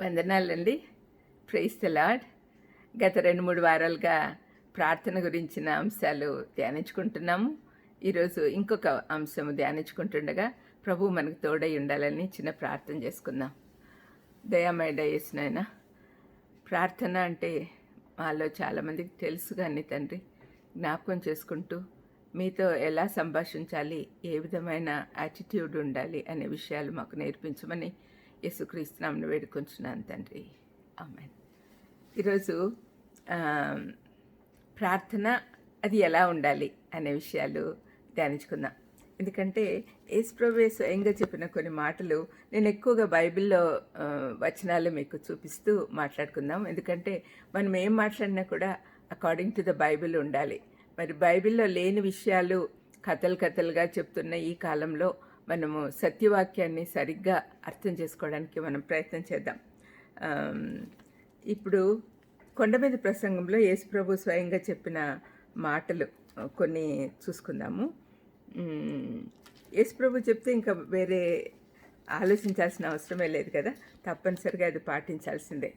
వందనాలండి. Price the lord గత రెండు మూడు వారాలుగా ప్రార్థన గురించిన అంశాలు ధ్యానించుకుంటున్నాము. ఈరోజు ఇంకొక అంశము ధ్యానించుకుంటుండగా ప్రభు మనకు తోడై ఉండాలని చిన్న ప్రార్థన చేసుకుందాం. దయామయ డయేసినైనా ప్రార్థన అంటే మాలో చాలామందికి తెలుసు కానీ తండ్రి జ్ఞాపకం చేసుకుంటూ మీతో ఎలా సంభాషించాలి ఏ విధమైన యాటిట్యూడ్ ఉండాలి అనే విషయాలు మాకు నేర్పించమని యేసుక్రీస్తునామను వేడుకొంచున్నాను తండ్రి. ఆమె ఈరోజు ప్రార్థన అది ఎలా ఉండాలి అనే విషయాలు ధ్యానించుకుందాం. ఎందుకంటే యేసుప్రభు స్వయంగా చెప్పిన కొన్ని మాటలు నేను ఎక్కువగా బైబిల్లో వచనాలు మీకు చూపిస్తూ మాట్లాడుకుందాం. ఎందుకంటే మనం ఏం మాట్లాడినా కూడా అకార్డింగ్ టు ద బైబిల్ ఉండాలి. మరి బైబిల్లో లేని విషయాలు కథలు కథలుగా చెప్తున్న ఈ కాలంలో మనము సత్యవాక్యాన్ని సరిగ్గా అర్థం చేసుకోవడానికి మనం ప్రయత్నం చేద్దాం. ఇప్పుడు కొండమీద ప్రసంగంలో యేసుప్రభు స్వయంగా చెప్పిన మాటలు కొన్ని చూసుకుందాము. యేసుప్రభు చెప్తే ఇంకా వేరే ఆలోచించాల్సిన అవసరమే లేదు కదా? తప్పనిసరిగా అది పాటించాల్సిందే.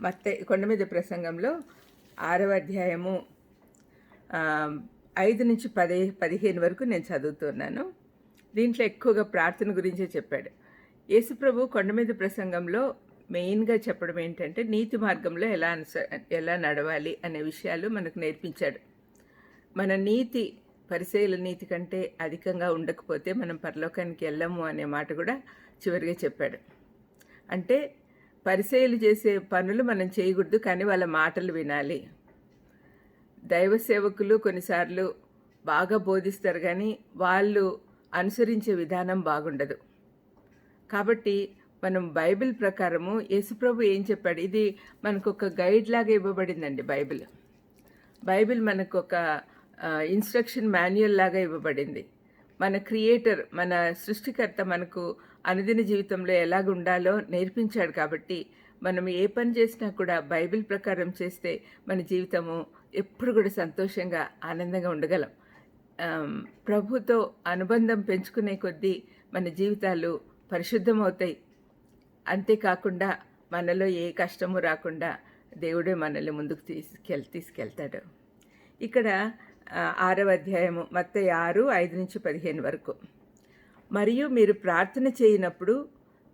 మత్తే కొండమీద ప్రసంగంలో ఆరవ అధ్యాయము ఐదు నుంచి పదే పదిహేను వరకు నేను చదువుతున్నాను దీంట్లో ఎక్కువగా ప్రార్థన గురించే చెప్పాడు. యేసుప్రభు కొండ మీద ప్రసంగంలో మెయిన్గా చెప్పడం ఏంటంటే నీతి మార్గంలో ఎలా అనుస ఎలా నడవాలి అనే విషయాలు మనకు నేర్పించాడు. మన నీతి పరిశీల నీతి కంటే అధికంగా ఉండకపోతే మనం పరలోకానికి వెళ్ళము అనే మాట కూడా చివరిగా చెప్పాడు. అంటే పరిచయలు చేసే పనులు మనం చేయకూడదు కానీ వాళ్ళ మాటలు వినాలి. దైవ సేవకులు కొన్నిసార్లు బాగా బోధిస్తారు కానీ వాళ్ళు అనుసరించే విధానం బాగుండదు. కాబట్టి మనం బైబిల్ ప్రకారము యేసుప్రభు ఏం చెప్పాడు? ఇది మనకు ఒక గైడ్ లాగా ఇవ్వబడిందండి బైబిల్. బైబిల్ మనకు ఒక ఇన్స్ట్రక్షన్ మాన్యువల్ లాగా ఇవ్వబడింది. మన క్రియేటర్ మన సృష్టికర్త మనకు అనుదిన జీవితంలో ఎలాగ ఉండాలో నేర్పించాడు కాబట్టి మనం ఏ పని చేసినా కూడా బైబిల్ ప్రకారం చేస్తే మన జీవితము ఎప్పుడు కూడా సంతోషంగా ఆనందంగా ఉండగలం. ప్రభుతో అనుబంధం పెంచుకునే కొద్దీ మన జీవితాలు పరిశుద్ధమవుతాయి. అంతేకాకుండా మనలో ఏ కష్టము రాకుండా దేవుడే మనల్ని ముందుకు తీసుకెళ్ తీసుకెళ్తాడు. ఇక్కడ ఆరవ అధ్యాయము మొత్తం ఆరు ఐదు నుంచి పదిహేను వరకు. మరియు మీరు ప్రార్థన చేయనప్పుడు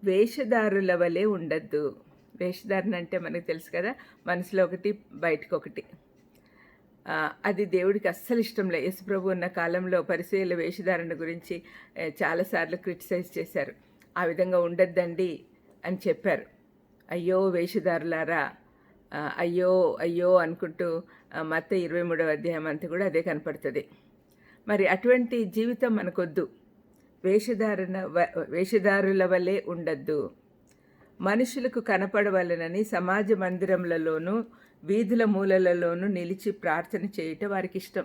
వేషధారుల వలె ఉండద్దు. వేషధారణ అంటే మనకు తెలుసు కదా మనసులో ఒకటి బయటకు ఒకటి అది దేవుడికి అస్సలు ఇష్టం లేదు. యశుప్రభు ఉన్న కాలంలో పరిచయల వేషధారణ గురించి చాలాసార్లు క్రిటిసైజ్ చేశారు. ఆ విధంగా ఉండొద్దండి అని చెప్పారు. అయ్యో వేషధారులారా అయ్యో అయ్యో అనుకుంటూ మత మత్త ఇరవై మూడవ అధ్యాయం అంతా కూడా అదే కనపడుతుంది. మరి అటువంటి జీవితం మనకొద్దు. వేషధారణ వేషధారుల వలె ఉండద్దు. మనుషులకు కనపడవలనని సమాజ మందిరములలోనూ వీధుల మూలలలోనూ నిలిచి ప్రార్థన చేయటం వారికి ఇష్టం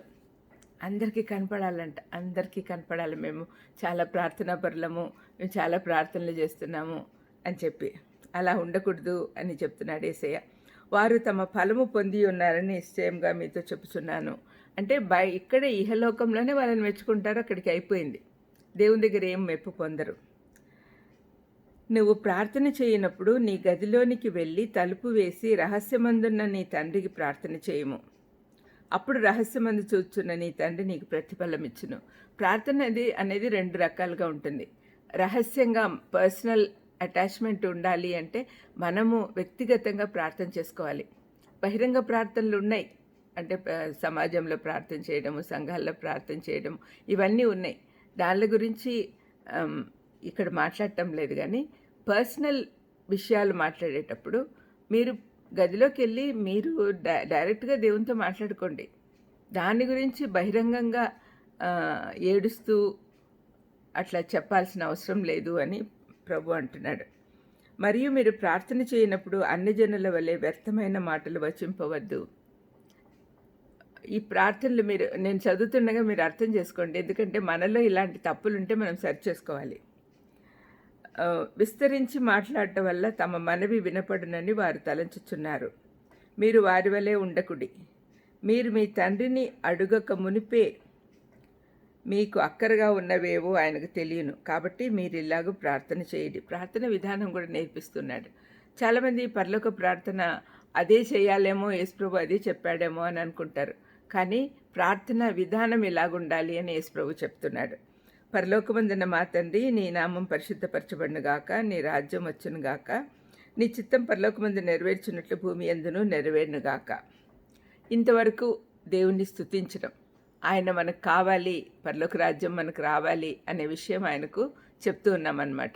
అందరికీ కనపడాలంట. అందరికీ కనపడాలి. మేము చాలా ప్రార్థనా పరులము మేము చాలా ప్రార్థనలు చేస్తున్నాము అని చెప్పి. అలా ఉండకూడదు అని చెప్తున్నాడు ఏసయ్య. వారు తమ ఫలము పొంది ఉన్నారని నిశ్చయంగా మీతో చెప్పుచున్నాను. అంటే బై ఇక్కడ ఇహలోకంలోనే వాళ్ళని మెచ్చుకుంటారు. అక్కడికి అయిపోయింది. దేవుని దగ్గర ఏం మెప్పు పొందరు. నువ్వు ప్రార్థన చేయనప్పుడు నీ గదిలోనికి వెళ్ళి తలుపు వేసి రహస్యమందున్న నీ తండ్రికి ప్రార్థన చేయము. అప్పుడు రహస్యమందు చూచున్న నీ తండ్రి నీకు ప్రతిఫలం ఇచ్చును. ప్రార్థన అనేది అనేది రెండు రకాలుగా ఉంటుంది. రహస్యంగా పర్సనల్ అటాచ్మెంట్ ఉండాలి అంటే మనము వ్యక్తిగతంగా ప్రార్థన చేసుకోవాలి. బహిరంగ ప్రార్థనలు ఉన్నాయి. అంటే సమాజంలో ప్రార్థన చేయడము సంఘాల్లో ప్రార్థన చేయడం ఇవన్నీ ఉన్నాయి. దాని గురించి ఇక్కడ మాట్లాడటం లేదు కానీ పర్సనల్ విషయాలు మాట్లాడేటప్పుడు మీరు గదిలోకి వెళ్ళి మీరు డై డైరెక్ట్గా దేవునితో మాట్లాడుకోండి. దాని గురించి బహిరంగంగా ఏడుస్తూ అట్లా చెప్పాల్సిన అవసరం లేదు అని ప్రభు అంటున్నాడు. మరియు మీరు ప్రార్థన చేయనప్పుడు అన్ని జనుల వలె వ్యర్థమైన మాటలు వచింపవద్దు. ఈ ప్రార్థనలు మీరు నేను చదువుతుండగా మీరు అర్థం చేసుకోండి. ఎందుకంటే మనలో ఇలాంటి తప్పులు ఉంటే మనం సరి చేసుకోవాలి. విస్తరించి మాట్లాడటం వల్ల తమ మనవి వినపడునని వారు తలంచుచున్నారు. మీరు వారి వలె ఉండకుడి. మీరు మీ తండ్రిని అడుగక మునిపే మీకు అక్కరగా ఉన్నవేవో ఆయనకు తెలియను. కాబట్టి మీరు ఇలాగ ప్రార్థన చేయండి. ప్రార్థన విధానం కూడా నేర్పిస్తున్నాడు. చాలామంది పర్లోక ప్రార్థన అదే చేయాలేమో యేసుప్రభు అదే చెప్పాడేమో అని అనుకుంటారు. కానీ ప్రార్థన విధానం ఇలాగుండాలి అని యేసుప్రభు చెప్తున్నాడు. పరలోకమందున్న మా తండ్రి నీ నామం పరిశుద్ధపరచబడిన గాక నీ రాజ్యం వచ్చును గాక నీ చిత్తం పరలోకమందు నెరవేర్చినట్లు భూమి ఎందును నెరవేరును గాక. ఇంతవరకు దేవుణ్ణి స్థుతించడం ఆయన మనకు కావాలి పరలోక రాజ్యం మనకు రావాలి అనే విషయం ఆయనకు చెప్తూ ఉన్నామన్నమాట.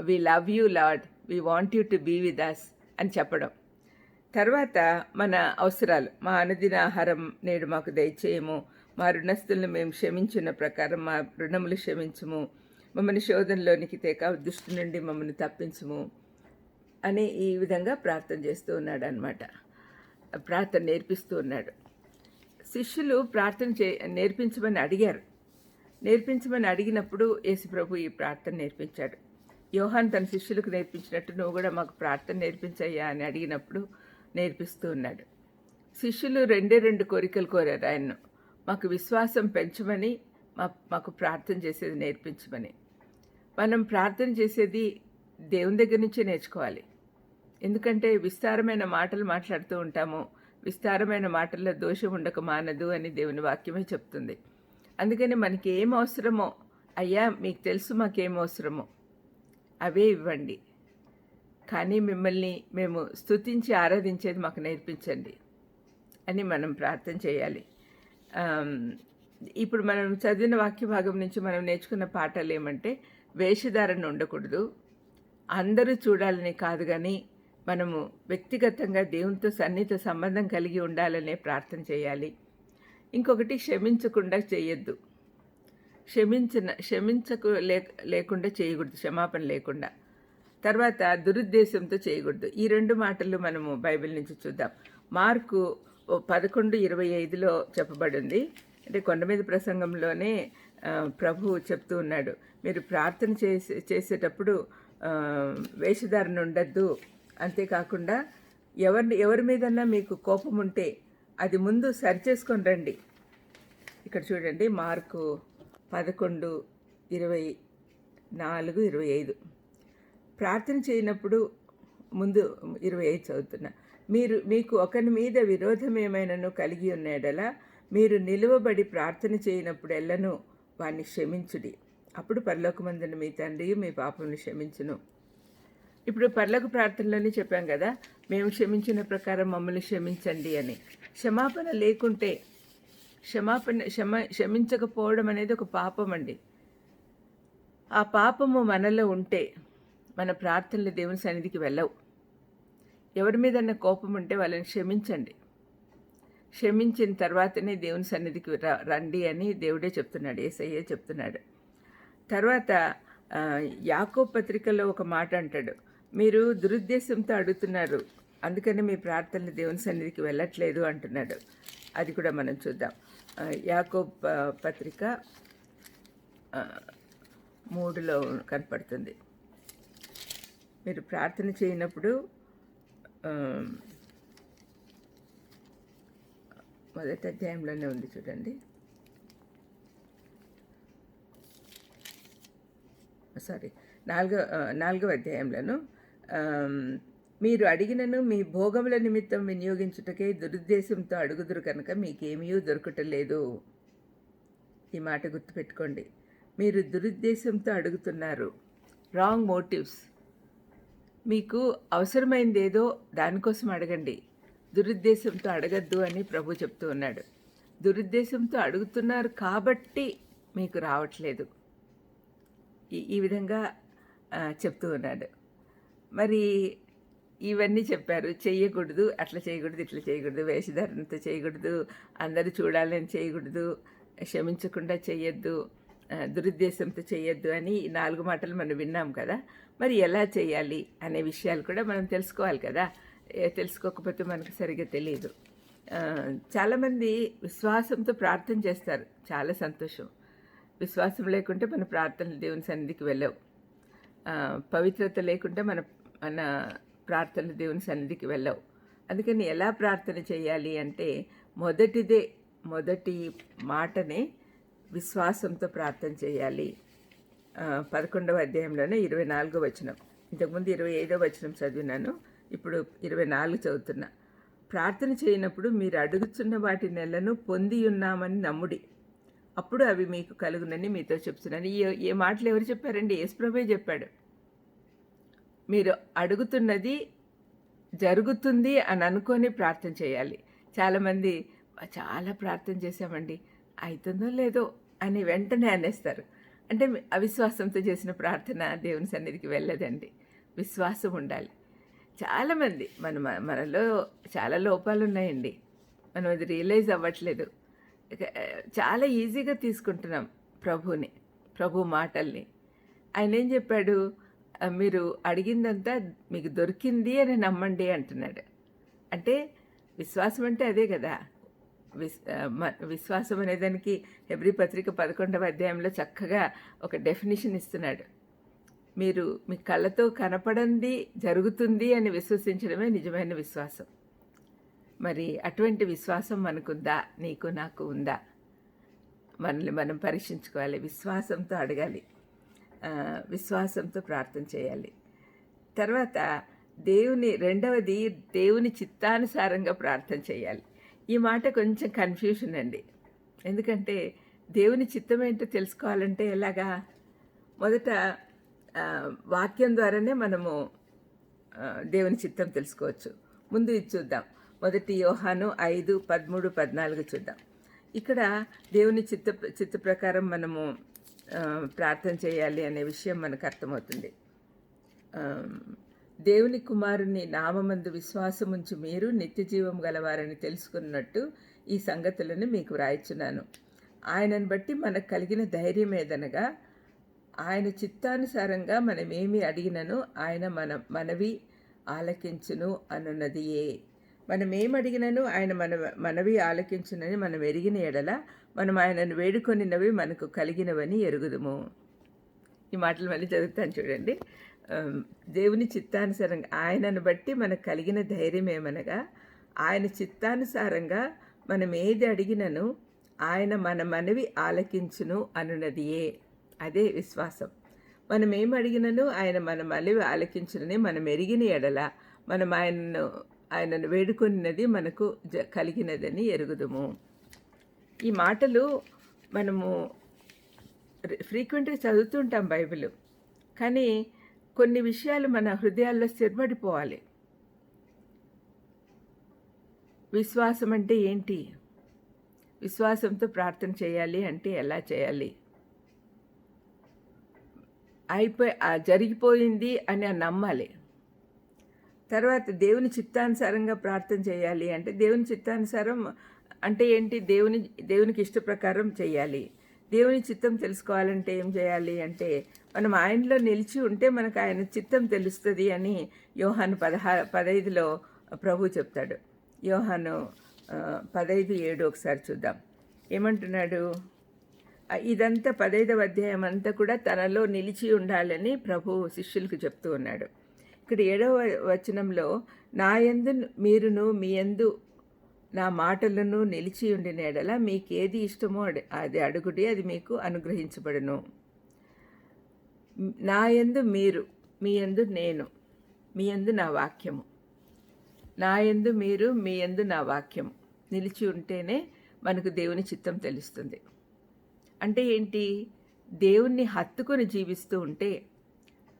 We love you Lord we want you to be with us అని చెప్పడం. తర్వాత మన అవసరాలు మా అనుదిన ఆహారం నేడు మాకు దయచేయము. మా రుణస్థులను మేము క్షమించిన ప్రకారం మా రుణములు క్షమించము. మమ్మల్ని శోధనలోనికి తేక దుష్టి నుండి మమ్మల్ని తప్పించము అని ఈ విధంగా ప్రార్థన చేస్తూ ఉన్నాడు అనమాట ప్రార్థన నేర్పిస్తూ ఉన్నాడు. శిష్యులు ప్రార్థన చే నేర్పించమని అడిగారు. నేర్పించమని అడిగినప్పుడు యేసుప్రభు ఈ ప్రార్థన నేర్పించాడు. యోహాన్ తన శిష్యులకు నేర్పించినట్టు నువ్వు కూడా మాకు ప్రార్థన నేర్పించయ్యా అని అడిగినప్పుడు నేర్పిస్తూ ఉన్నాడు. శిష్యులు రెండే రెండు కోరికలు కోరారు ఆయన్ను. మాకు విశ్వాసం పెంచమని మా మాకు ప్రార్థన చేసేది నేర్పించమని. మనం ప్రార్థన చేసేది దేవుని దగ్గర నుంచే నేర్చుకోవాలి. ఎందుకంటే విస్తారమైన మాటలు మాట్లాడుతూ ఉంటాము. విస్తారమైన మాటల్లో దోషం ఉండక మానదు అని దేవుని వాక్యమే చెప్తుంది. అందుకని మనకి ఏం అవసరమో అయ్యా మీకు తెలుసు మాకేం అవసరమో అవే ఇవ్వండి. కానీ మిమ్మల్ని మేము స్తుతించి ఆరాధించేది మాకు నేర్పించండి అని మనం ప్రార్థన చేయాలి. ఇప్పుడు మనం చదివిన వాక్య భాగం నుంచి మనం నేర్చుకున్న పాఠాలు ఏమంటే వేషధారణ ఉండకూడదు. అందరూ చూడాలని కాదు కానీ మనము వ్యక్తిగతంగా దేవునితో సన్నిహిత సంబంధం కలిగి ఉండాలనే ప్రార్థన చేయాలి. ఇంకొకటి క్షమించకుండా చేయొద్దు. క్షమించిన క్షమించకు లేకుండా చేయకూడదు క్షమాపణ లేకుండా. తర్వాత దురుద్దేశంతో చేయకూడదు. ఈ రెండు మాటలు మనము బైబిల్ నుంచి చూద్దాం. మార్కు పదకొండు ఇరవై ఐదులో చెప్పబడింది. అంటే కొండ మీద ప్రసంగంలోనే ప్రభు చెప్తూ ఉన్నాడు మీరు ప్రార్థన చేసే చేసేటప్పుడు వేషధారణ ఉండద్దు. అంతేకాకుండా ఎవరిని ఎవరి మీదన్నా మీకు కోపం ఉంటే అది ముందు సరి చేసుకొని రండి. ఇక్కడ చూడండి మార్కు పదకొండు ఇరవై నాలుగు ఇరవై ఐదు. ప్రార్థన చేయనప్పుడు ముందు ఇరవై ఐదు చదువుతున్నా. మీరు మీకు ఒకరి మీద విరోధం ఏమైనాను కలిగి ఉన్నాడలా మీరు నిలువబడి ప్రార్థన చేయనప్పుడెల్లను వాణ్ణి క్షమించుడి. అప్పుడు పరలోకమందున మీ తండ్రి మీ పాపంని క్షమించును. ఇప్పుడు పర్లకు ప్రార్థనలోనే చెప్పాం కదా మేము క్షమించిన ప్రకారం మమ్మల్ని క్షమించండి అని. క్షమాపణ లేకుంటే క్షమాపణ క్షమ క్షమించకపోవడం అనేది ఒక పాపం అండి. ఆ పాపము మనలో ఉంటే మన ప్రార్థనలు దేవుని సన్నిధికి వెళ్ళవు. ఎవరి మీదన్నా కోపం ఉంటే వాళ్ళని క్షమించండి. క్షమించిన తర్వాతనే దేవుని సన్నిధికి రండి అని దేవుడే చెప్తున్నాడు ఏసయ్యే చెప్తున్నాడు. తర్వాత యాకో పత్రికలో ఒక మాట అంటాడు మీరు దురుద్దేశంతో అడుగుతున్నారు అందుకని మీ ప్రార్థనలు దేవుని సన్నిధికి వెళ్ళట్లేదు అంటున్నాడు. అది కూడా మనం చూద్దాం. యాకో పత్రిక మూడులో కనపడుతుంది. మీరు ప్రార్థన చేయనప్పుడు మొదటి అధ్యాయంలోనే ఉంది చూడండి. సారీ నాలుగో నాలుగవ అధ్యాయంలోను మీరు అడిగినను మీ భోగముల నిమిత్తం వినియోగించుటకే దురుద్దేశంతో అడుగుదురు కనుక మీకేమీ దొరకటలేదు ఈ మాట గుర్తుపెట్టుకోండి. మీరు దురుద్దేశంతో అడుగుతున్నారు. రాంగ్ మోటివ్స్ మీకు అవసరమైంది ఏదో దానికోసం అడగండి. దురుద్దేశంతో అడగద్దు అని ప్రభు చెప్తూ ఉన్నాడు. దురుద్దేశంతో అడుగుతున్నారు కాబట్టి మీకు రావట్లేదు. ఈ విధంగా చెప్తూ ఉన్నాడు. మరి ఇవన్నీ చెప్పారు. చేయకూడదు అట్లా చేయకూడదు ఇట్లా చేయకూడదు వేషధారణతో చేయకూడదు అందరూ చూడాలని చేయకూడదు క్షమించకుండా చేయొద్దు దురుద్దేశంతో చేయొద్దు అని ఈ నాలుగు మాటలు మనం విన్నాం కదా. మరి ఎలా చేయాలి అనే విషయాలు కూడా మనం తెలుసుకోవాలి కదా. తెలుసుకోకపోతే మనకు సరిగ్గా తెలియదు చాలామంది విశ్వాసంతో ప్రార్థన చేస్తారు. చాలా సంతోషం. విశ్వాసం లేకుంటే మన ప్రార్థనలు దేవుని సన్నిధికి వెళ్ళవు. పవిత్రత లేకుంటే మన మన ప్రార్థనలు దేవుని సన్నిధికి వెళ్ళవు. అందుకని ఎలా ప్రార్థన చేయాలి అంటే మొదటిదే మొదటి మాటనే విశ్వాసంతో ప్రార్థన చేయాలి. పదకొండవ అధ్యాయంలోనే ఇరవై నాలుగో వచనం. ఇంతకుముందు ఇరవై ఐదో వచనం చదివినాను ఇప్పుడు ఇరవై నాలుగు చదువుతున్నా. ప్రార్థన చేయనప్పుడు మీరు అడుగుతున్న వాటి నెలను పొంది ఉన్నామని నమ్ముడి. అప్పుడు అవి మీకు కలుగునని మీతో చెప్తున్నాను. ఈ ఏ మాటలు ఎవరు చెప్పారండి? యేసుప్రభే చెప్పాడు. మీరు అడుగుతున్నది జరుగుతుంది అని అనుకొని ప్రార్థన చేయాలి. చాలామంది చాలా ప్రార్థన చేశామండి. అవుతుందో లేదో అని వెంటనే అనేస్తారు. అంటే అవిశ్వాసంతో చేసిన ప్రార్థన దేవుని సన్నిధికి వెళ్ళదండి. విశ్వాసం ఉండాలి. చాలామంది మన మన- మనలో చాలా లోపాలు ఉన్నాయండి మనం అది రియలైజ్ అవ్వట్లేదు. చాలా ఈజీగా తీసుకుంటున్నాం ప్రభుని ప్రభు మాటల్ని. ఆయన ఏం చెప్పాడు? మీరు అడిగిందంతా మీకు దొరికింది అని నమ్మండి అంటున్నాడు. అంటే విశ్వాసం అంటే అదే కదా. విస్ విశ్వాసం అనే దానికి హెబ్రి పత్రిక పదకొండవ అధ్యాయంలో చక్కగా ఒక డెఫినేషన్ ఇస్తున్నాడు. మీరు మీ కళ్ళతో కనపడంది జరుగుతుంది అని విశ్వసించడమే నిజమైన విశ్వాసం. మరి అటువంటి విశ్వాసం మనకుందా? నీకు నాకు ఉందా? మనల్ని మనం పరీక్షించుకోవాలి విశ్వాసంతో అడగాలి విశ్వాసంతో ప్రార్థన చేయాలి. తర్వాత దేవుని రెండవది దేవుని చిత్తానుసారంగా ప్రార్థన చేయాలి. ఈ మాట కొంచెం కన్ఫ్యూషన్ అండి. ఎందుకంటే దేవుని చిత్తం ఏంటో తెలుసుకోవాలంటే ఎలాగా? మొదట వాక్యం ద్వారానే మనము దేవుని చిత్తం తెలుసుకోవచ్చు. ముందు ఇది చూద్దాం. మొదటి యోహాను ఐదు పదమూడు పద్నాలుగు చూద్దాం. ఇక్కడ దేవుని చిత్త చిత్త ప్రకారం మనము ప్రార్థన చేయాలి అనే విషయం మనకు అర్థమవుతుంది. దేవుని కుమారుని నామమందు విశ్వాసముంచి మీరు నిత్యజీవం గలవారని తెలుసుకున్నట్టు ఈ సంగతులను మీకు వ్రాయిచున్నాను. ఆయనను బట్టి మనకు కలిగిన ధైర్యం ఏదనగా ఆయన చిత్తానుసారంగా మనమేమి అడిగినను ఆయన మన మనవి ఆలకించును అనున్నదియే. మనం ఏం అడిగినను ఆయన మన మనవి ఆలకించునని మనం ఎరిగిన ఎడల మనం ఆయనను వేడుకొనినవి మనకు కలిగినవని ఎరుగుదుము. ఈ మాటలు మళ్ళీ చదువుతాను చూడండి. దేవుని చిత్తానుసారంగా ఆయనను బట్టి మనకు కలిగిన ధైర్యం ఏమనగా ఆయన చిత్తానుసారంగా మనం ఏది అడిగినను ఆయన మన మనవి ఆలకించును అనున్నదియే. అదే విశ్వాసం. మనం ఏం అడిగినను ఆయన మన మనవి ఆలకించునని మనం ఎరిగిన ఎడల మనం ఆయనను ఆయనను వేడుకొనినది మనకు జ కలిగినదని ఎరుగుదుము. ఈ మాటలు మనము ఫ్రీక్వెంట్గా చదువుతుంటాం బైబిల్. కానీ కొన్ని విషయాలు మన హృదయాల్లో స్థిరపడిపోవాలి. విశ్వాసం అంటే ఏంటి? విశ్వాసంతో ప్రార్థన చేయాలి అంటే ఎలా చేయాలి? అయిపోయి జరిగిపోయింది అని నమ్మాలి. తర్వాత దేవుని చిత్తానుసారంగా ప్రార్థన చేయాలి అంటే దేవుని చిత్తానుసారం అంటే ఏంటి? దేవుని దేవునికి ఇష్ట ప్రకారం చేయాలి. దేవుని చిత్తం తెలుసుకోవాలంటే ఏం చేయాలి అంటే మనం ఆయనలో నిలిచి ఉంటే మనకు ఆయన చిత్తం తెలుస్తుంది అని యోహాను పదహా పదైదులో ప్రభు చెప్తాడు. యోహాను పదైదు ఏడు ఒకసారి చూద్దాం. ఏమంటున్నాడు? ఇదంతా పదైదవ అధ్యాయం అంతా కూడా తనలో నిలిచి ఉండాలని ప్రభు శిష్యులకు చెప్తూ ఉన్నాడు. ఇక్కడ ఏడవ వచనంలో నా యందు మీరును మీ యందు నా మాటలను నిలిచి ఉండిన ఎడల మీకేది ఇష్టమో అది అడుగుడి అది మీకు అనుగ్రహించబడును. నా యందు మీరు మీ యందు నేను మీ యందు నా వాక్యము. నా యందు మీరు మీ యందు నా వాక్యం నిలిచి ఉంటేనే మనకు దేవుని చిత్తం తెలుస్తుంది. అంటే ఏంటి? దేవుణ్ణి హత్తుకొని జీవిస్తూ ఉంటే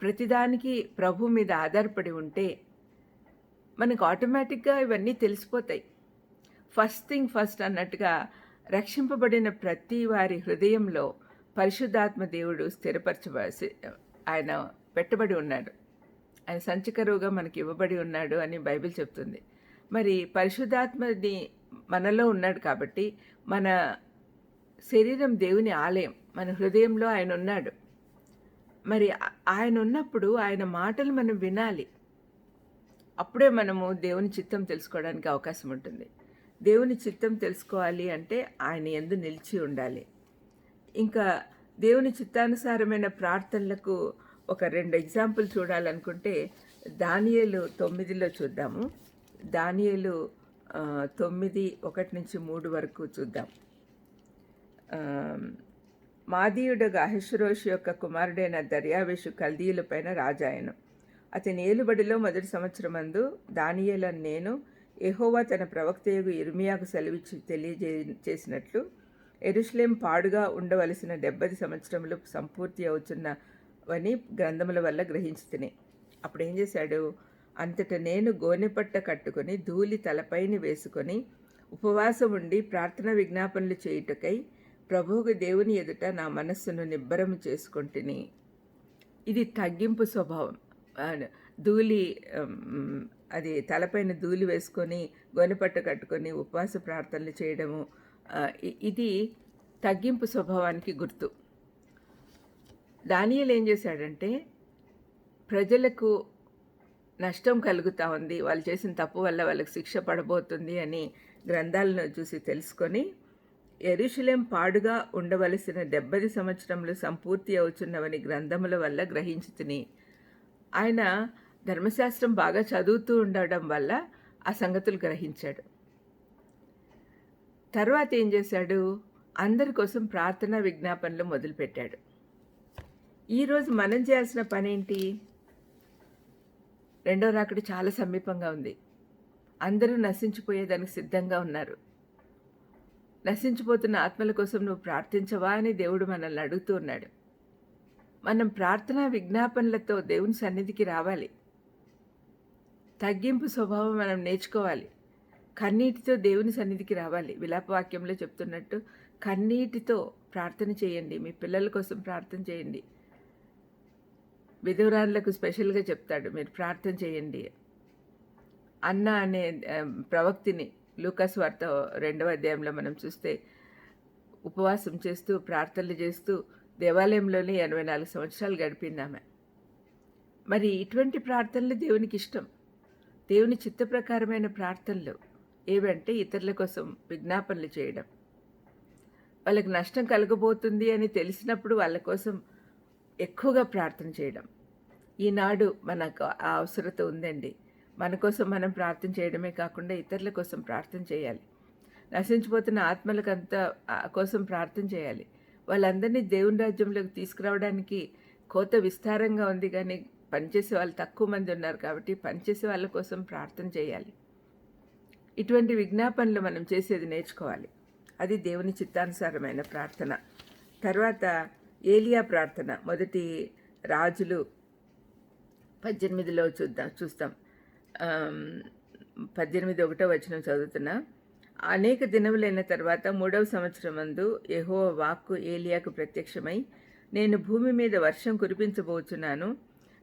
ప్రతిదానికి ప్రభు మీద ఆధారపడి ఉంటే మనకు ఆటోమేటిక్గా ఇవన్నీ తెలిసిపోతాయి. ఫస్ట్ థింగ్ ఫస్ట్ అన్నట్టుగా రక్షింపబడిన ప్రతి వారి హృదయంలో పరిశుద్ధాత్మ దేవుడు స్థిరపరచవలసి ఆయన పెట్టబడి ఉన్నాడు. ఆయన సంచకరువుగా మనకి ఇవ్వబడి ఉన్నాడు అని బైబిల్ చెప్తుంది. మరి పరిశుద్ధాత్మని మనలో ఉన్నాడు కాబట్టి మన శరీరం దేవుని ఆలయం మన హృదయంలో ఆయన ఉన్నాడు. మరి ఆయన ఉన్నప్పుడు ఆయన మాటలు మనం వినాలి. అప్పుడే మనము దేవుని చిత్తం తెలుసుకోవడానికి అవకాశం ఉంటుంది. దేవుని చిత్తం తెలుసుకోవాలి అంటే ఆయన ఎందు నిలిచి ఉండాలి. ఇంకా దేవుని చిత్తానుసారమైన ప్రార్థనలకు ఒక రెండు ఎగ్జాంపుల్ చూడాలనుకుంటే దానియలు తొమ్మిదిలో చూద్దాము. దానియలు తొమ్మిది ఒకటి నుంచి మూడు వరకు చూద్దాం. ఆ, మాదీయుడగా యొక్క కుమారుడైన దర్యావేషు కల్దీయులపైన రాజాయను. అతని ఏలుబడిలో మొదటి సంవత్సరం అందు దానియలను నేను ఎహోవా తన ప్రవక్తయగు ఇర్మియాకు సెలవిచ్చి తెలియజే చేసినట్లు ఎరుష్లేం పాడుగా ఉండవలసిన డెబ్బది సంవత్సరములు సంపూర్తి అవుతున్నవని గ్రంథముల వల్ల గ్రహించి తిని అప్పుడు ఏం చేశాడు? అంతట నేను గోనెపట్ట కట్టుకొని ధూళి తలపైని వేసుకొని ఉపవాసం ఉండి ప్రార్థన విజ్ఞాపనలు చేయుటకై ప్రభువుకు దేవుని ఎదుట నా మనస్సును నిబ్బరము చేసుకుంటుని. ఇది తగ్గింపు స్వభావం. ధూళి అది తలపైన ధూళి వేసుకొని గొనపట్ట కట్టుకొని ఉపవాస ప్రార్థనలు చేయడము ఇది తగ్గింపు స్వభావానికి గుర్తు. దానియలు ఏం చేశాడంటే ప్రజలకు నష్టం కలుగుతూ ఉంది వాళ్ళు చేసిన తప్పు వల్ల వాళ్ళకి శిక్ష పడబోతుంది అని గ్రంథాలను చూసి తెలుసుకొని ఎరుషులేం పాడుగా ఉండవలసిన డెబ్బది సంవత్సరంలో సంపూర్తి అవుతున్నవని గ్రంథముల వల్ల గ్రహించుతుని ఆయన ధర్మశాస్త్రం బాగా చదువుతూ ఉండడం వల్ల ఆ సంగతులు గ్రహించాడు. తర్వాత ఏం చేశాడు? అందరి కోసం ప్రార్థన విజ్ఞాపనలు మొదలుపెట్టాడు. ఈరోజు మనం చేయాల్సిన పని ఏంటి? రెండో రాకడు చాలా సమీపంగా ఉంది. అందరూ నశించిపోయేదానికి సిద్ధంగా ఉన్నారు. నశించిపోతున్న ఆత్మల కోసం నువ్వు ప్రార్థించవా అని దేవుడు మనల్ని అడుగుతూ ఉన్నాడు. మనం ప్రార్థనా విజ్ఞాపనలతో దేవుని సన్నిధికి రావాలి. తగ్గింపు స్వభావం మనం నేర్చుకోవాలి. కన్నీటితో దేవుని సన్నిధికి రావాలి. విలాపవాక్యంలో చెప్తున్నట్టు కన్నీటితో ప్రార్థన చేయండి. మీ పిల్లల కోసం ప్రార్థన చేయండి. విధవరాన్లకు స్పెషల్గా చెప్తాడు. మీరు ప్రార్థన చేయండి. అన్న అనే ప్రవక్తిని లూకాస్ వార్త రెండవ అధ్యాయంలో మనం చూస్తే ఉపవాసం చేస్తూ ప్రార్థనలు చేస్తూ దేవాలయంలోనే ఎనభై నాలుగు సంవత్సరాలు గడిపిందామె మరి ఇటువంటి ప్రార్థనలు దేవునికి ఇష్టం? దేవుని చిత్త ప్రకారమైన ప్రార్థనలు ఏవంటే ఇతరుల కోసం విజ్ఞాపనలు చేయడం. వాళ్ళకి నష్టం కలగబోతుంది అని తెలిసినప్పుడు వాళ్ళ కోసం ఎక్కువగా ప్రార్థన చేయడం. ఈనాడు మనకు ఆ అవసరత ఉందండి. మన కోసం మనం ప్రార్థన చేయడమే కాకుండా ఇతరుల కోసం ప్రార్థన చేయాలి. నశించిపోతున్న ఆత్మలకంతా కోసం ప్రార్థన చేయాలి. వాళ్ళందరినీ దేవుని రాజ్యంలోకి తీసుకురావడానికి కోత విస్తారంగా ఉంది కానీ పనిచేసే వాళ్ళు తక్కువ మంది ఉన్నారు కాబట్టి పనిచేసే వాళ్ళ కోసం ప్రార్థన చేయాలి. ఇటువంటి విజ్ఞాపనలు మనం చేసేది నేర్చుకోవాలి. అది దేవుని చిత్తానుసారమైన ప్రార్థన. తర్వాత ఏలియా ప్రార్థన. మొదటి రాజులు పద్దెనిమిదిలో చూద్దాం చూస్తాం. పద్దెనిమిది ఒకటో వచనం చదువుతున్నా. అనేక దినములైన తర్వాత మూడవ సంవత్సరం ముందు యహో వాక్కు ఏలియాకు ప్రత్యక్షమై నేను భూమి మీద వర్షం కురిపించబోచున్నాను.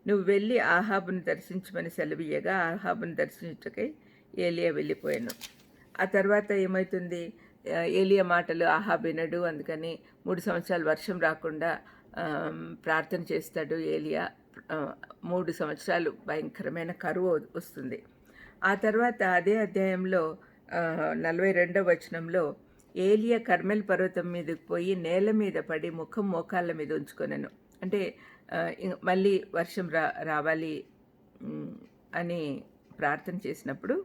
నువ్వు వెళ్ళి ఆహాబును దర్శించమని సెలవీయగా ఆహాబును దర్శించుటకై ఏలియా వెళ్ళిపోయాను. ఆ తర్వాత ఏమవుతుంది ఏలియా మాటలు ఆహా వినడు. అందుకని మూడు సంవత్సరాలు వర్షం రాకుండా ప్రార్థన చేస్తాడు ఏలియా. మూడు సంవత్సరాలు భయంకరమైన కరువు వస్తుంది. ఆ తర్వాత అదే అధ్యాయంలో నలభై రెండవ వచనంలో ఏలియా కర్మెల్ పర్వతం మీదకి పోయి నేల మీద పడి ముఖం మోకాళ్ళ మీద ఉంచుకొనను. అంటే మళ్ళీ వర్షం రా రావాలి అని ప్రార్థన చేసినప్పుడు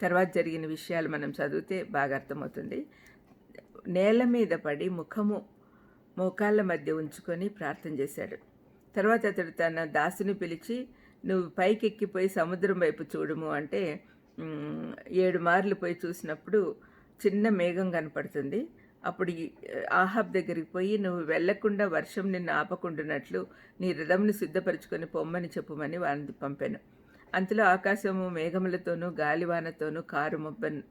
తర్వాత జరిగిన విషయాలు మనం చదివితే బాగా అర్థమవుతుంది. నేల మీద పడి ముఖము మోకాళ్ళ మధ్య ఉంచుకొని ప్రార్థన చేశాడు. తర్వాత అతడు తన దాసుని పిలిచి నువ్వు పైకి ఎక్కిపోయి సముద్రం వైపు చూడము అంటే ఏడు మార్లు పోయి చూసినప్పుడు చిన్న మేఘం కనపడుతుంది. అప్పుడు ఆహాబ్ దగ్గరికి పోయి నువ్వు వెళ్ళకుండా వర్షం నిన్ను ఆపకుండునట్లు నీ రథంను సిద్ధపరచుకొని పొమ్మని చెప్పుమని వారిని పంపాను. అంతలో ఆకాశము మేఘములతోనూ గాలివానతోనూ కారు మొబ్బను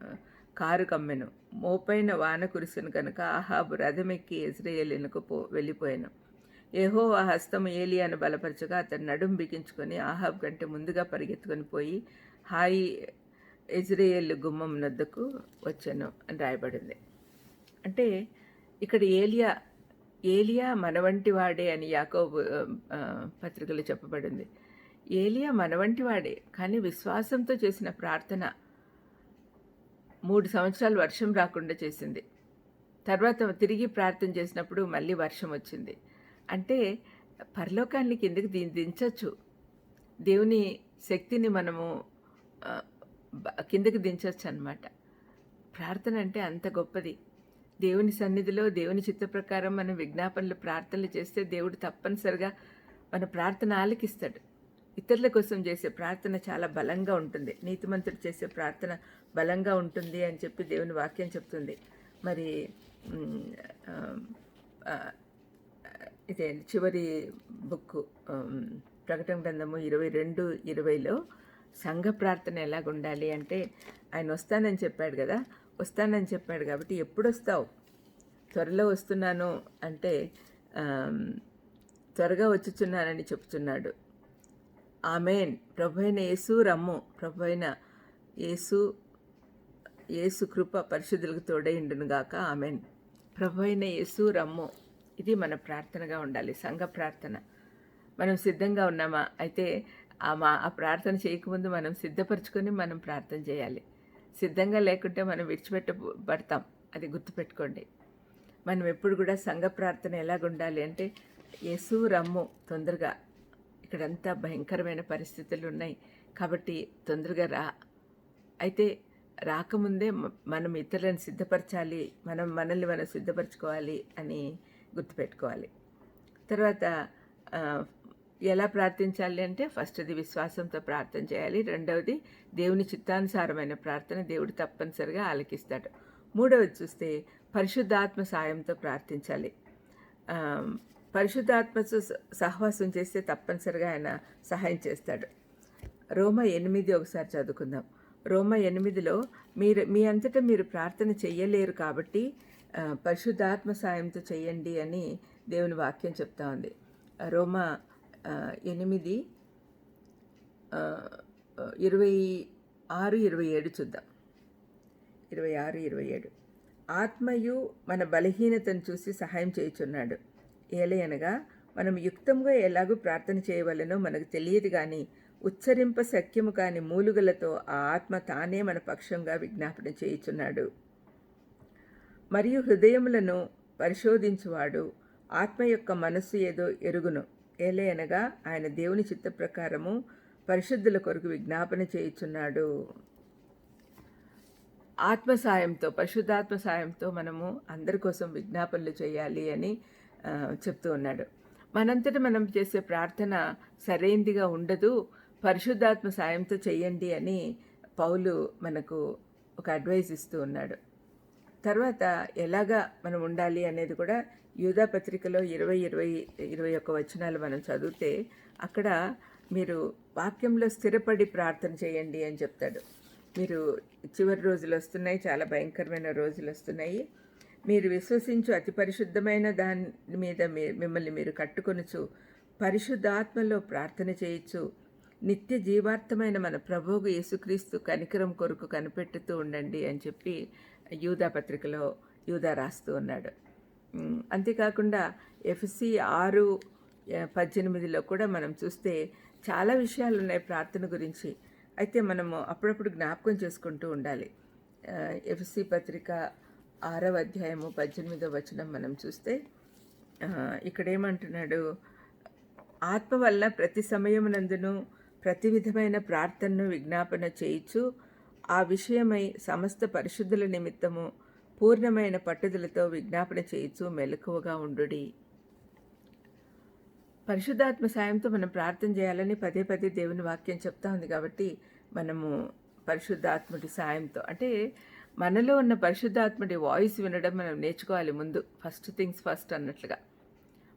కారు కమ్మెను. మోపైన వాన కురిసెను కనుక ఆహాబు రథమెక్కి ఇజ్రాయేలునకు పో వెళ్ళిపోయాను. ఏహో ఆ హస్తము ఏలియాను బలపరచగా అతను నడుం బిగించుకొని ఆహాబ్ కంటే ముందుగా పరిగెత్తుకొని పోయి హాయి ఇజ్రాయేల్ గుమ్మం నద్దకు వచ్చాను అని రాయబడింది. అంటే ఇక్కడ ఏలియా ఏలియా మనవంటి వాడే అని యాకోబు పత్రికలో చెప్పబడింది. ఏలియా మనవంటి వాడే కానీ విశ్వాసంతో చేసిన ప్రార్థన మూడు సంవత్సరాలు వర్షం రాకుండా చేసింది. తర్వాత తిరిగి ప్రార్థన చేసినప్పుడు మళ్ళీ వర్షం వచ్చింది. అంటే పరలోకాన్ని కిందకి దీన్ని దించవచ్చు దేవుని శక్తిని మనము కిందకి దించవచ్చు అనమాట ప్రార్థన అంటే అంత గొప్పది. దేవుని సన్నిధిలో దేవుని చిత్త ప్రకారం మనం విజ్ఞాపనలు ప్రార్థనలు చేస్తే దేవుడు తప్పనిసరిగా మన ప్రార్థన ఆలకిస్తాడు. ఇతరుల కోసం చేసే ప్రార్థన చాలా బలంగా ఉంటుంది. నీతిమంతుడు చేసే ప్రార్థన బలంగా ఉంటుంది అని చెప్పి దేవుని వాక్యం చెప్తుంది. మరి ఇదే చివరి బుక్ ప్రకటన గ్రంథము ఇరవై రెండు ఇరవైలో సంఘ ప్రార్థన ఎలాగ ఉండాలి అంటే ఆయన వస్తానని చెప్పాడు కదా వస్తానని చెప్పాడు కాబట్టి ఎప్పుడు వస్తావు త్వరలో వస్తున్నాను అంటే త్వరగా వచ్చుచున్నానని చెప్తున్నాడు. ఆమెన్. ప్రభు అయిన యేసు రమ్ము. ప్రభు అయిన యేసు యేసు కృప పరిశుద్ధులకు తోడైండును గాక. ఆమెన్. ప్రభు అయిన యేసు రమ్ము. ఇది మన ప్రార్థనగా ఉండాలి. సంఘ ప్రార్థన. మనం సిద్ధంగా ఉన్నామా? అయితే ఆ మా ఆ ప్రార్థన చేయకముందు మనం సిద్ధపరచుకొని మనం ప్రార్థన చేయాలి. సిద్ధంగా లేకుంటే మనం విడిచిపెట్టబడతాం. అది గుర్తుపెట్టుకోండి. మనం ఎప్పుడు కూడా సంఘ ప్రార్థన ఎలాగుండాలి అంటే యేసు రమ్ము తొందరగా ఇక్కడంతా భయంకరమైన పరిస్థితులు ఉన్నాయి. కాబట్టి తొందరగా రా. అయితే రాకముందే మనం ఇతరులను సిద్ధపరచాలి మనం మనల్ని మనం సిద్ధపరచుకోవాలి అని గుర్తుపెట్టుకోవాలి. తర్వాత ఎలా ప్రార్థించాలి అంటే ఫస్ట్ది విశ్వాసంతో ప్రార్థన చేయాలి. రెండవది దేవుని చిత్తానుసారమైన ప్రార్థన దేవుడు తప్పనిసరిగా ఆలకిస్తాడు. మూడవది చూస్తే పరిశుద్ధాత్మ సాయంతో ప్రార్థించాలి. పరిశుద్ధాత్మతో సహవాసం చేస్తే తప్పనిసరిగా ఆయన సహాయం చేస్తాడు. రోమ ఎనిమిది ఒకసారి చదువుకుందాం. రోమ ఎనిమిదిలో మీరు మీ అంతటా మీరు ప్రార్థన చెయ్యలేరు కాబట్టి పరిశుద్ధాత్మ సాయంతో చేయండి అని దేవుని వాక్యం చెప్తా ఉంది. రోమా రోమ ఎనిమిది ఇరవై ఆరు ఇరవై ఏడు చూద్దాం. ఇరవై ఆరు ఇరవై ఏడు. ఆత్మయు మన బలహీనతను చూసి సహాయం చేయుచున్నాడు. ఏలయనగా మనం యుక్తంగా ఎలాగూ ప్రార్థన చేయవలనో మనకు తెలియదు కానీ ఉచ్చరింప సఖ్యము కాని మూలుగలతో ఆ ఆత్మ తానే మన పక్షంగా విజ్ఞాపన చేయుచున్నాడు. మరియు హృదయములను పరిశోధించువాడు ఆత్మ యొక్క మనస్సు ఏదో ఎరుగును. ఏలయనగా ఆయన దేవుని చిత్త ప్రకారము పరిశుద్ధుల కొరకు విజ్ఞాపన చేయుచున్నాడు. ఆత్మ సాయంతో పరిశుద్ధాత్మ సాయంతో మనము అందరి కోసం విజ్ఞాపనలు చేయాలి అని చెప్తూ ఉన్నాడు. మనంతట మనం చేసే ప్రార్థన సరైందిగా ఉండదు. పరిశుద్ధాత్మ సాయంతో చేయండి అని పౌలు మనకు ఒక అడ్వైజ్ ఇస్తూ ఉన్నాడు. తర్వాత ఎలాగా మనం ఉండాలి అనేది కూడా యూదా పత్రికలో ఇరవై ఇరవై ఇరవై ఒక్క వచనాలు మనం చదివితే అక్కడ మీరు వాక్యంలో స్థిరపడి ప్రార్థన చేయండి అని చెప్తాడు. మీరు చివరి రోజులు వస్తున్నాయి చాలా భయంకరమైన రోజులు వస్తున్నాయి. మీరు విశ్వసించు అతి పరిశుద్ధమైన దాని మీద మీ- మిమ్మల్ని మీరు కట్టుకొనుచు పరిశుద్ధాత్మలో ప్రార్థన చేయొచ్చు నిత్య జీవార్థమైన మన ప్రభువు యేసుక్రీస్తు కనికరం కొరకు కనిపెట్టుతూ ఉండండి అని చెప్పి యూదా పత్రికలో యూదా రాస్తూ ఉన్నాడు. అంతేకాకుండా ఎఫ్సి ఆరు పద్దెనిమిదిలో కూడా మనం చూస్తే చాలా విషయాలు ఉన్నాయి ప్రార్థన గురించి. అయితే మనము అప్పుడప్పుడు జ్ఞాపకం చేసుకుంటూ ఉండాలి. ఎఫ్సి పత్రిక ఆరవ అధ్యాయము పద్దెనిమిదవ వచనం మనం చూస్తే ఇక్కడేమంటున్నాడు ఆత్మ వల్ల ప్రతి సమయమునందును ప్రతి విధమైన ప్రార్థనను విజ్ఞాపన చేయించు ఆ విషయమై సమస్త పరిశుద్ధుల నిమిత్తము పూర్ణమైన పట్టుదలతో విజ్ఞాపన చేయొచ్చు మెలకువగా ఉండుడి. పరిశుద్ధాత్మ సాయంతో మనం ప్రార్థన చేయాలని పదే పదే దేవుని వాక్యం చెప్తా ఉంది కాబట్టి మనము పరిశుద్ధాత్ముడి సాయంతో. అంటే మనలో ఉన్న పరిశుద్ధాత్ముడి వాయిస్ వినడం మనం నేర్చుకోవాలి ముందు. ఫస్ట్ థింగ్స్ ఫస్ట్ అన్నట్లుగా.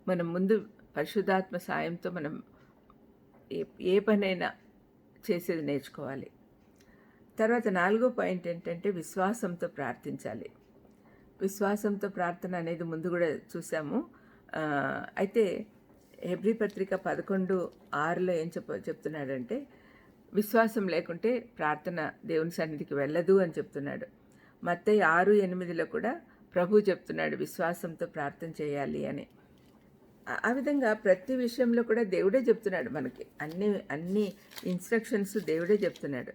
మనం ముందు పరిశుద్ధాత్మ సాయంతో మనం ఏ ఏ పనైనా చేసేది నేర్చుకోవాలి. తర్వాత నాలుగో పాయింట్ ఏంటంటే విశ్వాసంతో ప్రార్థించాలి. విశ్వాసంతో ప్రార్థన అనేది ముందు కూడా చూసాము. అయితే హెబ్రి పత్రిక పదకొండు ఆరులో ఏం చెప్ప చెప్తున్నాడంటే విశ్వాసం లేకుంటే ప్రార్థన దేవుని సన్నిధికి వెళ్ళదు అని చెప్తున్నాడు. మత్తయ్య ఆరు ఎనిమిదిలో కూడా ప్రభు చెప్తున్నాడు విశ్వాసంతో ప్రార్థన చేయాలి అని. ఆ- విధంగా ప్రతి విషయంలో కూడా దేవుడే చెప్తున్నాడు మనకి. అన్ని అన్ని ఇన్స్ట్రక్షన్స్ దేవుడే చెప్తున్నాడు.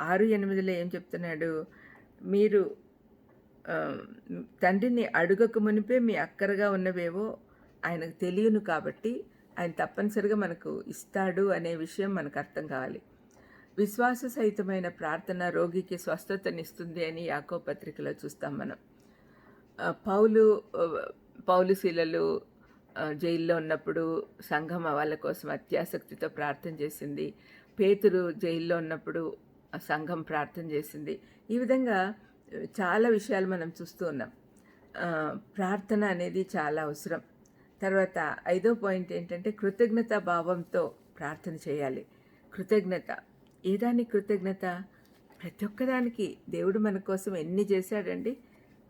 ఆరు ఎనిమిదిలో ఏం చెప్తున్నాడు? మీరు తండ్రిని అడుగక మునిపే మీ అక్కరగా ఉన్నవేవో ఆయనకు తెలియను కాబట్టి ఆయన తప్పనిసరిగా మనకు ఇస్తాడు అనే విషయం మనకు అర్థం కావాలి. విశ్వాస సహితమైన ప్రార్థన రోగికి స్వస్థతనిస్తుంది అని యాకో పత్రికలో చూస్తాం మనం. పౌలు పౌలు శీలలు జైల్లో ఉన్నప్పుడు సంఘం వాళ్ళ కోసం అత్యాసక్తితో ప్రార్థన చేసింది. పేతురు జైల్లో ఉన్నప్పుడు సంఘం ప్రార్థన చేసింది. ఈ విధంగా చాలా విషయాలు మనం చూస్తూ ఉన్నాం. ప్రార్థన అనేది చాలా అవసరం. తర్వాత ఐదో పాయింట్ ఏంటంటే కృతజ్ఞత భావంతో ప్రార్థన చేయాలి. కృతజ్ఞత. ఏదాని కృతజ్ఞత? ప్రతి ఒక్కదానికి. దేవుడు మన కోసం ఎన్ని చేశాడండి?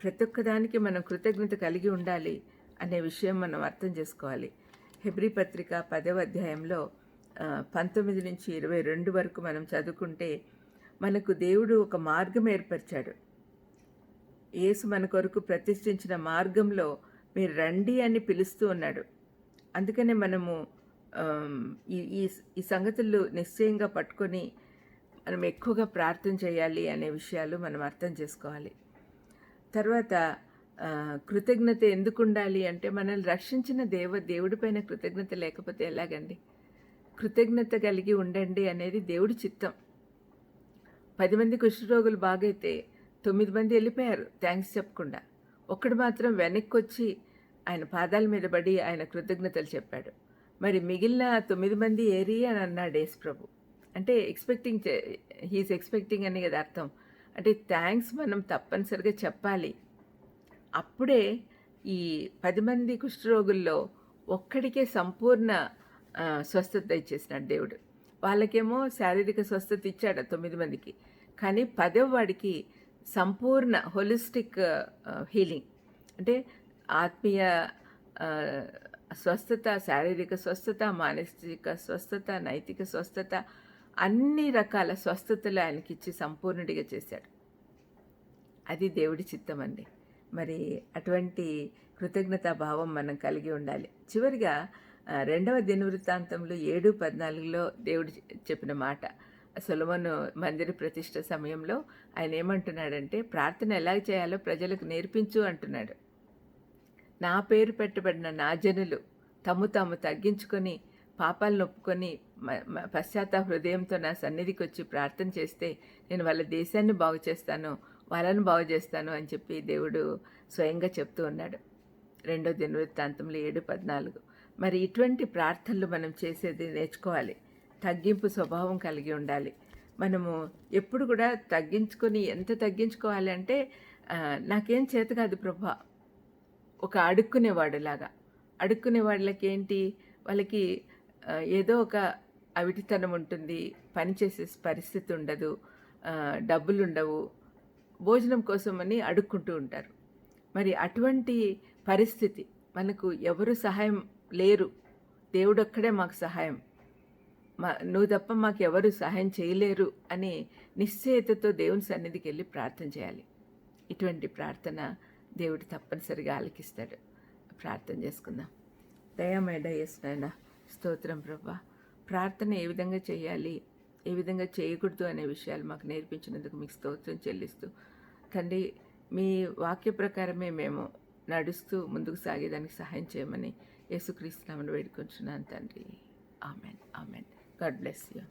ప్రతి ఒక్కదానికి మనం కృతజ్ఞత కలిగి ఉండాలి అనే విషయం మనం అర్థం చేసుకోవాలి. హెబ్రి పత్రిక పదవ అధ్యాయంలో పంతొమ్మిది నుంచి ఇరవై రెండు వరకు మనం చదువుకుంటే మనకు దేవుడు ఒక మార్గం ఏర్పరిచాడు. యేసు మన కొరకు ప్రతిష్ఠించిన మార్గంలో మీరు రండి అని పిలుస్తూ ఉన్నాడు. అందుకనే మనము ఈ ఈ సంగతులు నిశ్చయంగా పట్టుకొని మనం ఎక్కువగా ప్రార్థన చేయాలి అనే విషయాలు మనం అర్థం చేసుకోవాలి. తర్వాత కృతజ్ఞత ఎందుకు ఉండాలి అంటే మనల్ని రక్షించిన దేవ దేవుడిపైన కృతజ్ఞత లేకపోతే ఎలాగండి? కృతజ్ఞత కలిగి ఉండండి అనేది దేవుడి చిత్తం. పది మంది కుష్ఠరోగులు బాగైతే తొమ్మిది మంది వెళ్ళిపోయారు. థ్యాంక్స్ చెప్పకుండా. ఒక్కడు మాత్రం వెనక్కి వచ్చి ఆయన పాదాల మీద పడి ఆయన కృతజ్ఞతలు చెప్పాడు. మరి మిగిలిన తొమ్మిది మంది ఏరి అని అన్నాడు యేసు ప్రభు. అంటే ఎక్స్పెక్టింగ్ హీఈస్ ఎక్స్పెక్టింగ్ అని కదా అర్థం. అంటే థ్యాంక్స్ మనం తప్పనిసరిగా చెప్పాలి. అప్పుడే ఈ పది మంది కుష్ఠరోగుల్లో ఒక్కడికే సంపూర్ణ స్వస్థత ఇచ్చేసినాడు దేవుడు. వాళ్ళకేమో శారీరక స్వస్థత ఇచ్చాడు తొమ్మిది మందికి. కానీ పదవ వాడికి సంపూర్ణ హోలిస్టిక్ హీలింగ్. అంటే ఆత్మీయ స్వస్థత శారీరక స్వస్థత మానసిక స్వస్థత నైతిక స్వస్థత అన్ని రకాల స్వస్థతలు ఆయనకి ఇచ్చి సంపూర్ణుడిగా చేశాడు. అది దేవుడి చిత్తం అండి. మరి అటువంటి కృతజ్ఞతా భావం మనం కలిగి ఉండాలి. చివరిగా రెండవ దినవృత్తాంతంలో ఏడు పద్నాలుగులో దేవుడు చెప్పిన మాట సొలమోను మందిర ప్రతిష్ట సమయంలో ఆయన ఏమంటున్నాడంటే ప్రార్థన ఎలా చేయాలో ప్రజలకు నేర్పించు అంటున్నాడు. నా పేరు పెట్టబడిన నా జనులు తమ్ము తాము తగ్గించుకొని పాపాలను ఒప్పుకొని మ- మ- పశ్చాత్తాప హృదయంతో నా సన్నిధికి వచ్చి ప్రార్థన చేస్తే నేను వాళ్ళ దేశాన్ని బాగు చేస్తాను వాళ్ళను బాగు చేస్తాను అని చెప్పి దేవుడు స్వయంగా చెప్తూ ఉన్నాడు. రెండో దినవృత్తాంతంలో ఏడు పద్నాలుగు. మరి ఇటువంటి ప్రార్థనలు మనం చేసేది నేర్చుకోవాలి. తగ్గింపు స్వభావం కలిగి ఉండాలి. మనము ఎప్పుడు కూడా తగ్గించుకొని ఎంత తగ్గించుకోవాలి అంటే నాకేం చేత కాదు ప్రభా. ఒక అడుక్కునేవాడులాగా. అడుక్కునే వాళ్ళకి ఏంటి వాళ్ళకి ఏదో ఒక అవిటితనం ఉంటుంది పని చేసే పరిస్థితి ఉండదు డబ్బులు ఉండవు భోజనం కోసమని అడుక్కుంటూ ఉంటారు. మరి అటువంటి పరిస్థితి మనకు ఎవరు సహాయం లేరు. దేవుడొక్కడే మాకు సహాయం. మా నువ్వు తప్ప మాకు ఎవరు సహాయం చేయలేరు అని నిశ్చయతతో దేవుని సన్నిధికి వెళ్ళి ప్రార్థన చేయాలి. ఇటువంటి ప్రార్థన దేవుడు తప్పనిసరిగా ఆలకిస్తాడు. ప్రార్థన చేసుకుందాం. దయామేడ నాయన స్తోత్రం ప్రభా. ప్రార్థన ఏ విధంగా చేయాలి ఏ విధంగా చేయకూడదు అనే విషయాలు మాకు నేర్పించినందుకు మీకు స్తోత్రం చెల్లిస్తూ తండ్రి మీ వాక్య ప్రకారమే మేము నడుస్తూ ముందుకు సాగేదానికి సహాయం చేయమని యేసుక్రీస్తునామని వేడుకొంచున్నాను తండ్రి. Amen. Amen. God bless you